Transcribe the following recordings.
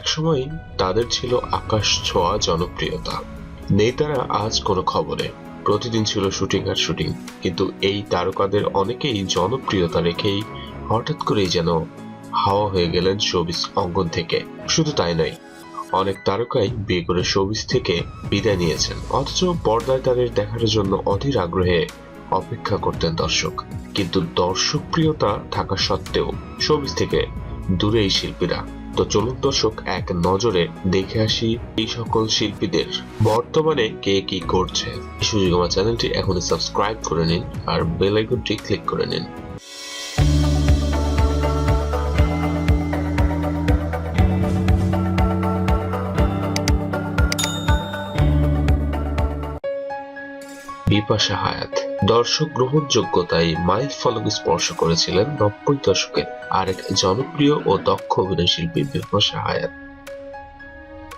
একসময় তাদের ছিল আকাশ ছোঁয়া জনপ্রিয়তা। নেই তারা আজ কোনো খবরে, প্রতিদিন ছিল শুটিং আর শুটিং, কিন্তু এই তারকাদের অনেকেই জনপ্রিয়তা রেখেই হঠাৎ করেই যেন হাওয়া হয়ে গেলেন শোবিস অঙ্গন থেকে। শুধু তাই নয়, অনেক তারকাই বিয়ে করে শোবিস থেকে বিদায় নিয়েছেন, অথচ পর্দায় তাদের দেখার জন্য অধীর আগ্রহে অপেক্ষা করতেন দর্শক। কিন্তু দর্শক প্রিয়তা থাকা সত্ত্বেও শোবিস থেকে দূরে এই শিল্পীরা তো চলুন দর্শক, এক নজরে দেখে আসি এই সকল শিল্পীদের। বর্তমানে কে কি করছে? সুযোগ চ্যানেলটি এখনই সাবস্ক্রাইব করে নিন আর বেল আইকনটি ক্লিক করে নিন। বিপাশা হায়াত। দর্শক গ্রহণযোগ্যতায় মাইল ফলক স্পর্শ করেছিলেন নব্বই দশকের আরেক জনপ্রিয় ও দক্ষ অভিনয় শিল্পী বিপাশা হায়াত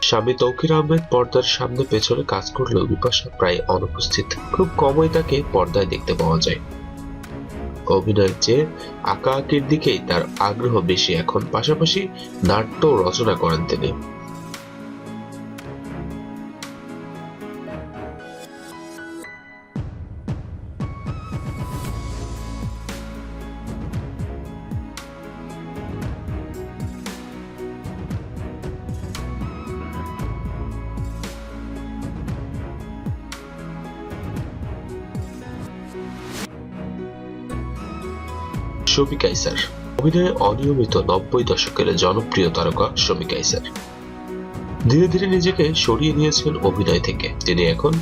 স্বামী তৌকির আহমেদ পর্দার সামনে পেছনে কাজ করলেও বিপাশা প্রায় অনুপস্থিত। খুব কমই তাকে পর্দায় দেখতে পাওয়া যায়। অভিনয়ের চেয়ে আঁকা আঁকির দিকেই তার আগ্রহ বেশি। এখন পাশাপাশি নাট্য রচনা করেন তিনি। শফি কাইসার অভিনয়ে অনিয়মিত নব্বই দশকের জনপ্রিয় তারকা শমী কাইসার ধীরে ধীরে নিজেকে সরিয়ে নিয়েছেন অভিনয় থেকে। তিনি এখন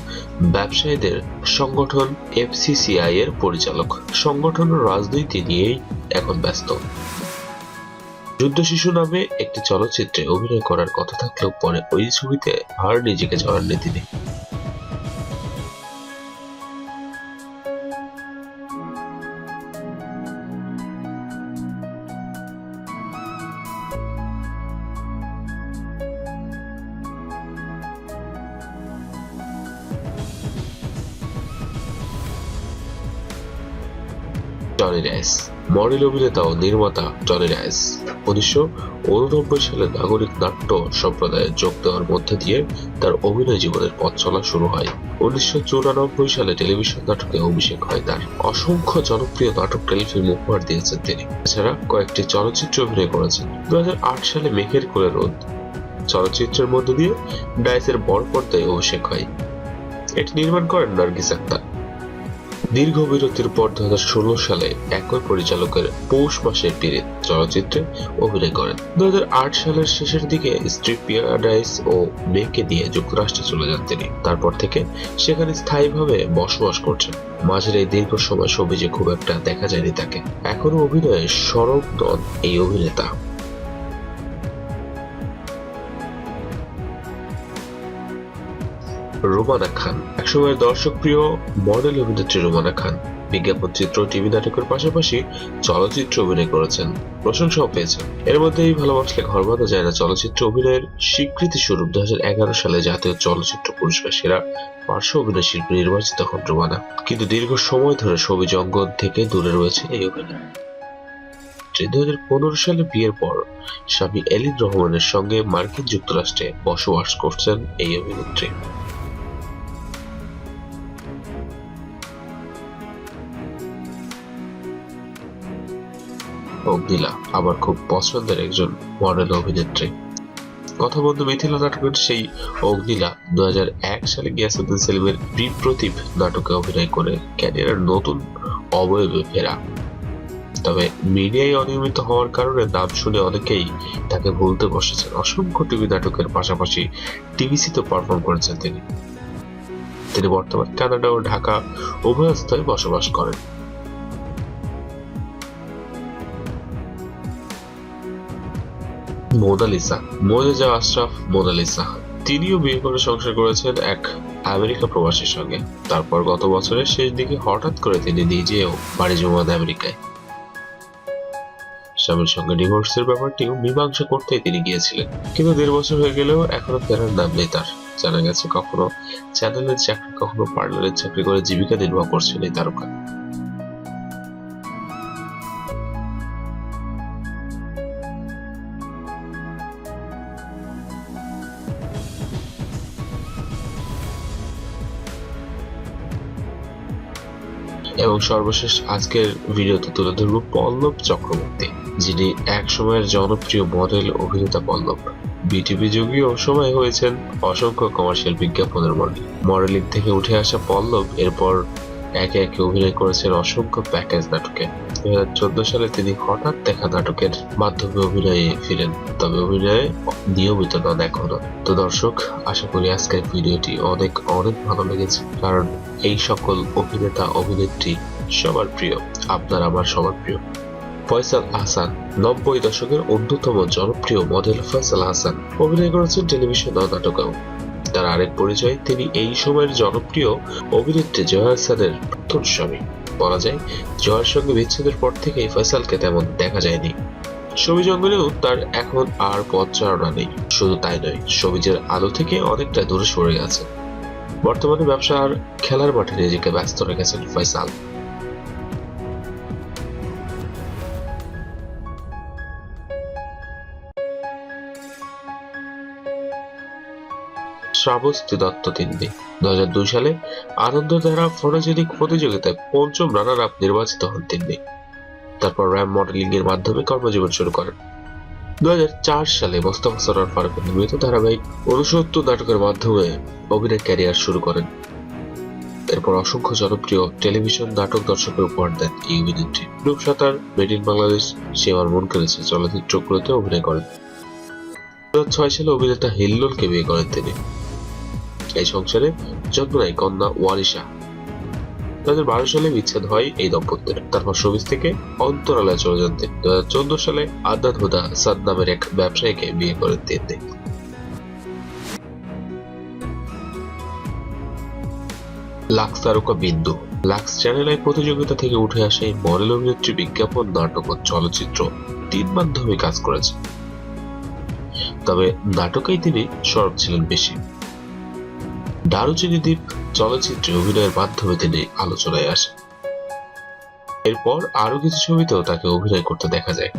ব্যবসায়ীদের সংগঠন এফসিসিআই এর পরিচালক। সংগঠন রাজনীতি নিয়েই এখন ব্যস্ত। যুদ্ধ শিশু নামে একটি চলচ্চিত্রে অভিনয় করার কথা থাকলেও পরে ওই ছবিতে আর নিজেকে জড়াননি তিনি। টনি রাইস মডেল অভিনেতা ও নির্মাতা টনি রাইস উনিশশো উননব্বই সালে নাগরিক নাট্য সম্প্রদায়ে যোগ দেওয়ার মধ্যে দিয়ে তার অভিনয় জীবনের পথ চলা শুরু হয়। উনিশশো চুরানব্বই সালে টেলিভিশন নাটকে অভিষেক হয় তার। অসংখ্য জনপ্রিয় নাটক টেলিফিল্ম উপহার দিয়েছেন তিনি। এছাড়া কয়েকটি চলচ্চিত্র অভিনয় করেছেন। দুই হাজার আট সালে মেঘের কোলে রোদ। চলচ্চিত্রের মধ্য দিয়ে ডাইসের বড় পর্দায় অভিষেক হয়। এটি নির্মাণ করেন নার্গিস আক্তার। দীর্ঘ বিরতির পর দুহাজার ষোলো সালে একই পরিচালকের পৌষ মাসের পীড়িত চলচ্চিত্রে অভিনয় করেন। দুহাজার আট সালের শেষের দিকে স্ত্রী পিয়ারাডাইস ও মেয়েকে নিয়ে যুক্তরাষ্ট্রে চলে যান তিনি। তারপর থেকে সেখানে স্থায়ীভাবে বসবাস করছেন। মাঝের এই দীর্ঘ সময় সবিজে খুব একটা দেখা যায়নি তাকে। এখনও অভিনয়ে সরব নন এই অভিনেতা। রোমানা খান। একসময় দর্শক প্রিয় মডেল অভিনেত্রী রোমানা খান বিজ্ঞাপন চিত্র, টিভি নাটকের পাশাপাশি চলচ্চিত্র অভিনয় করেছেন, প্রশংসাও পেয়েছেন। এর মধ্যেই ভালোবাসলে ঘর বাঁধা যায় না চলচ্চিত্র অভিনয়ের স্বীকৃতি স্বরূপ। দু সালে জাতীয় চলচ্চিত্র পুরস্কার সেরা পার্শ্ব অভিনয় শিল্পী নির্বাচিত হন রোমানা। কিন্তু দীর্ঘ সময় ধরে ছবি জঙ্গল থেকে দূরে রয়েছে এই অভিনয়। দু হাজার পনেরো সালে বিয়ের পর স্বামী এলিন রহমানের সঙ্গে মার্কিন যুক্তরাষ্ট্রে বসবাস করছেন এই অভিনেত্রী। অগ্নিলা আমার খুব পছন্দের একজন মডেল অভিনেত্রী। কথা বন্ধু মিথিলা নাটকের সেই অগ্নিলা দুই হাজার এক সালে গিয়াসুদ্দিন সেলিমের বিপ্রতীপ নাটকে অভিনয় করে ক্যারিয়ারের নতুন অবয়বে ফেরা। তবে মিডিয়ায় অনিয়মিত হওয়ার কারণে নাম শুনে অনেকেই তাকে ভুলতে বসেছেন। অসংখ্য টিভি নাটকের পাশাপাশি টিভিসিতে পারফর্ম করেছেন তিনি। তিনি বর্তমানে কানাডা ও ঢাকা উভয় স্থানে বসবাস করেন। মোনালিসা মোজেজা আশরাফ মোনালিসা তিনিও বিয়ে করে সংসার করেছেন এক আমেরিকা প্রবাসীর সঙ্গে। তারপর গত বছরের শেষ দিকে হঠাৎ করে তিনি নিজেও বাড়ি জমান আমেরিকায়। স্বামীর সঙ্গে ডিভোর্সের ব্যাপারটিও মীমাংসা করতেই তিনি গিয়েছিলেন। কিন্তু দেড় বছর হয়ে গেলেও এখনও ফেরার নাম নেই তার। জানা গেছে কখনো চ্যানেলের চাকরি, কখনো পার্লারের চাকরি করে জীবিকা নির্বাহ করছেন এই তারকা। এবং সর্বশেষ আজকের ভিডিওতে তুলে ধরব পল্লব চক্রবর্তী, যিনি এক সময়ের জনপ্রিয় মডেল অভিনেতা পল্লব। বিটিভি যুগীয় সময় হয়েছেন অসংখ্য কমার্শিয়াল বিজ্ঞাপনের মডেল মডেলিং থেকে উঠে আসা পল্লব এরপর একে একে অভিনয় করেছেন অসংখ্য প্যাকেজ নাটকে। দুই হাজার চোদ্দ সালে তিনি হঠাৎ দেখা নাটকের মাধ্যমে অভিনয়ে ফিরেন, তবে অভিনয়ে নিয়মিত নন এখনও তো দর্শক, আশা করি আজকের ভিডিওটি অনেক অনেক ভালো লেগেছে, কারণ এই সকল অভিনেতা, অভিনেত্রী সবার প্রিয়, আপনার আমার সবার প্রিয়। ফয়সাল আহসান নব্বই দশকের অন্যতম জনপ্রিয় মডেল ফয়সাল আহসান অভিনয় করেছেন টেলিভিশন ও নাটকেও। তার আরেক পরিচয়, তিনি এই সময়ের জনপ্রিয় অভিনেত্রী জয়া আহসানের প্রথম স্বামী। বলা যায় জয়ার সঙ্গে বিচ্ছেদের পর থেকেই ফয়সালকে তেমন দেখা যায়নি। ছবি জঙ্গলেও তার এখন আর পথ চারণা নেই। শুধু তাই নয় সবিজের আলো থেকে অনেকটা দূরে সরে গেছে। বর্তমানে ব্যবসা আর খেলার মাঠে নিজেকে ব্যস্ত রেখেছেন ফয়সাল। শ্রাবস্তী দত্ত তিন্নি। দু হাজার দুই সালে আনন্দ ধারা ফটোজেনিক প্রতিযোগিতায় পঞ্চম রানার আপ নির্বাচিত হন তিনি তারপর র্যাম মডেলিং এর মাধ্যমে কর্মজীবন শুরু করেন। দু হাজার চার সালে মোস্তফা সরার ফারুকের নির্মিত ধারাবাহিক অনুসত্তর নাটকের মাধ্যমে অভিনয় ক্যারিয়ার শুরু করেন। এরপর অসংখ্য জনপ্রিয় টেলিভিশন নাটক দর্শকের উপহার দেন এই অভিনেত্রী রূপসাতার মেড ইন বাংলাদেশ সে আমার মন কেড়েছে চলচ্চিত্রগুলোতে অভিনয় করেন। দু ছয় সালে অভিনেতা হিল্লোলকে বিয়ে করেন তিনি। এই সংসারে জন্ম নেয় কন্যা ওয়ারিশা। তাদের বারো সালে বিচ্ছেদ হয় এই দম্পতির তারপর সবিজ থেকে অন্তরালয়ে চলে যান তিনি। দু সালে আদনান হুদা সাদ নামের এক ব্যবসায়ীকে বিয়ে করেন তিনি। লাক্স তারকা বিন্দু। লাক্স প্রতিযোগিতা থেকে উঠে আসে মডেল অভিনেত্রী, বিজ্ঞাপন, নাটক ও চলচ্চিত্র। তিন মাধ্যমে কাজ করেছে তবে নাটকেই তিনি সরব ছিলেন বেশি। দারুচিনি দ্বীপ চলচ্চিত্রে অভিনয়ের মাধ্যমে তিনি আলোচনায় আসেন। এরপর আরও কিছু ছবিতেও তাকে অভিনয় করতে দেখা যায়।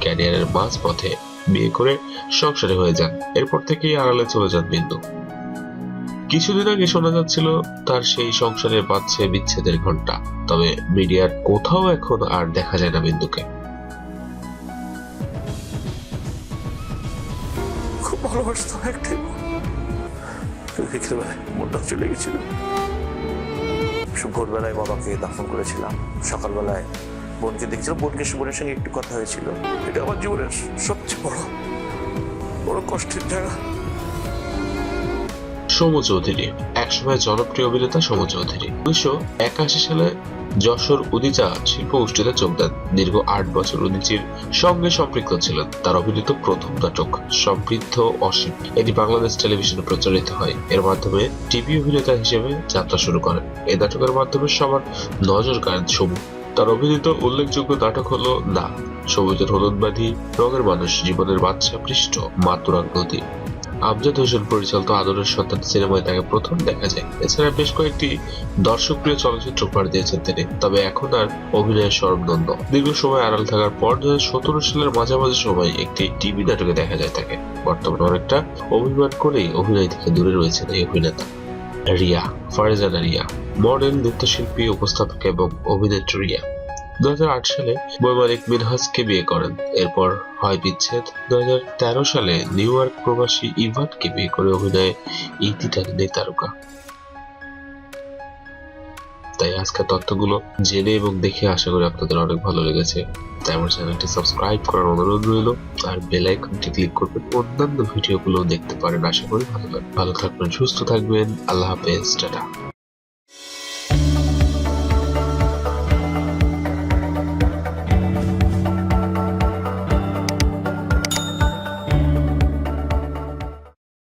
ক্যারিয়ারের মাঝ পথে বিয়ে করে সংসারে হয়ে যান। এরপর থেকেই আড়ালে চলে যান বিন্দু। কিছুদিন আগে শোনা যাচ্ছিল তার সেই সংসারে বাজছে বিচ্ছেদের ঘণ্টা তবে মিডিয়ার কোথাও এখন আর দেখা যায় না বিন্দুকে। খুব ভালোবাসতাম বিকেলবেলায় মনটা চলে গেছিল ভোরবেলায় বাবাকে দাফন করেছিলাম। সকালবেলায় বোনকে দেখছিলাম। বোনকে বোনের সঙ্গে একটু কথা হয়েছিল। এটা আমার জীবনের সবচেয়ে বড় বড় কষ্টের জায়গা। সৌম্য চৌধুরী, একসময় জনপ্রিয় অভিনেতা সৌম্য চৌধুরী। উনিশশো একাশি সালে যশোর উদিচা শিল্প গোষ্ঠীতে যোগ দেন দীর্ঘ আট বছর উদিচির সঙ্গে সম্পৃক্ত ছিলেন। তার অভিনীত প্রথম নাটক সমৃদ্ধ অসীম। এটি বাংলাদেশ টেলিভিশনে প্রচারিত হয়। এর মাধ্যমে টিভি অভিনেতা হিসেবে যাত্রা শুরু করেন। এই নাটকের মাধ্যমে সবার নজর কাড়েন সবু। তার অভিনীত উল্লেখযোগ্য নাটক হলো না। সবুজের হলুদবাদী রঙের মানুষ, জীবনের বাচ্চা পৃষ্ঠ মাতুরাং নদী আমজাদ হোসেন পরিচালিত আদরের সন্তান সিনেমায় তাকে প্রথম দেখা যায়। এছাড়া বেশ কয়েকটি দর্শকপ্রিয় চলচ্চিত্র উপহার দিয়েছেন তিনি, তবে এখন আর অভিনয়ের স্বর্ণন্দ দীর্ঘ সময় আড়াল থাকার পর দু সালের মাঝামাঝি সময় একটি টিভি নাটকে দেখা যায় তাকে। বর্তমানে অনেকটা অভিমান করেই অভিনয় থেকে দূরে রয়েছেন এই অভিনেতা। রিয়া, ফারেজানা রিয়া মডেল নৃত্যশিল্পী, উপস্থাপক এবং অভিনেত্রী রিয়া। দুই হাজার আট সালে বৈমানিক বিয়ে করেন। এরপর হয় বিচ্ছেদ। দু সালে নিউ ইয়র্ক প্রবাসী ইভানকে বিয়ে করে অভিনয়ে তারকা। তাই আজকের তথ্যগুলো জেনে এবং দেখে আশা করি আপনাদের অনেক ভালো লেগেছে। তাই আমার চ্যানেলটি সাবস্ক্রাইব করার অনুরোধ রইল। আর বেল আইকনটি ক্লিক করবেন। অন্যান্য ভিডিওগুলো দেখতে পারেন। আশা করি ভালো লাগবে ভালো থাকবেন, সুস্থ থাকবেন। আল্লাহ হাফেজ। টাটা।